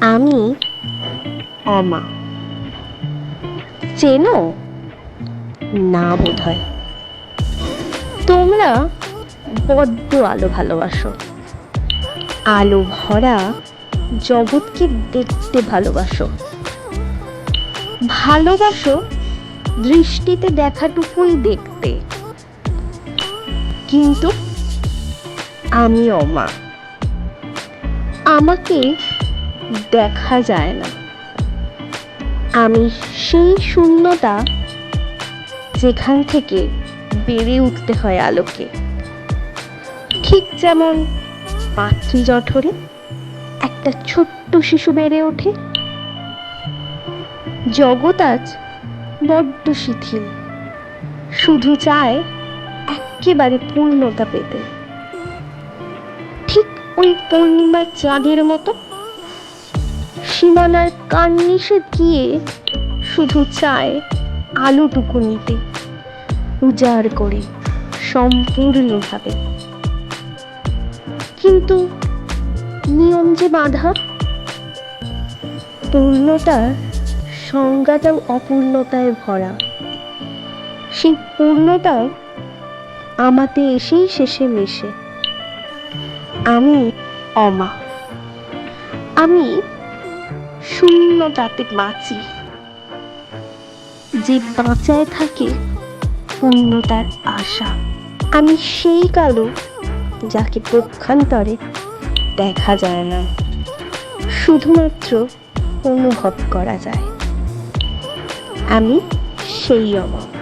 আমি অমা। চেনো? না বোধ হয় তোমরা বড্ড আলো ভালোবাসো। আলো ভরা জগৎকে দেখতে ভালোবাসো। ভালোবাসো দৃষ্টিতে দেখাটুকুই দেখতে। কিন্তু আমি অমা। আমাকে দেখা যায় না। আমি সেই শূন্যতা যেখান থেকে বেড়ে উঠতে হয় আলোকে। ঠিক যেমন মাতৃজঠরে একটা ছোট্ট শিশু বেড়ে ওঠে। জগৎ আজ বড্ড শিথিল। শুধু চায় একেবারে পূর্ণতা পেতে। ঠিক ওই পূর্ণিমার চাঁদের মতো সীমানার কান্নিসে গিয়ে শুধু চায় আলোটুকু নিতে। উজাড় করে সম্পূর্ণভাবে। কিন্তু নিয়ম যে বাধা, পূর্ণতার সংজ্ঞাটাও অপূর্ণতায় ভরা। সেই পূর্ণতাও আমাতে এসেই শেষে মেশে। আমি অমা। আমি শূন্যতাতে বাঁচি। যে বাঁচায় থাকে পূর্ণতার আশা। আমি সেই কালো যাকে পক্ষান্তরে দেখা যায় না। শুধুমাত্র অনুভব করা যায়। আমি সেই অমা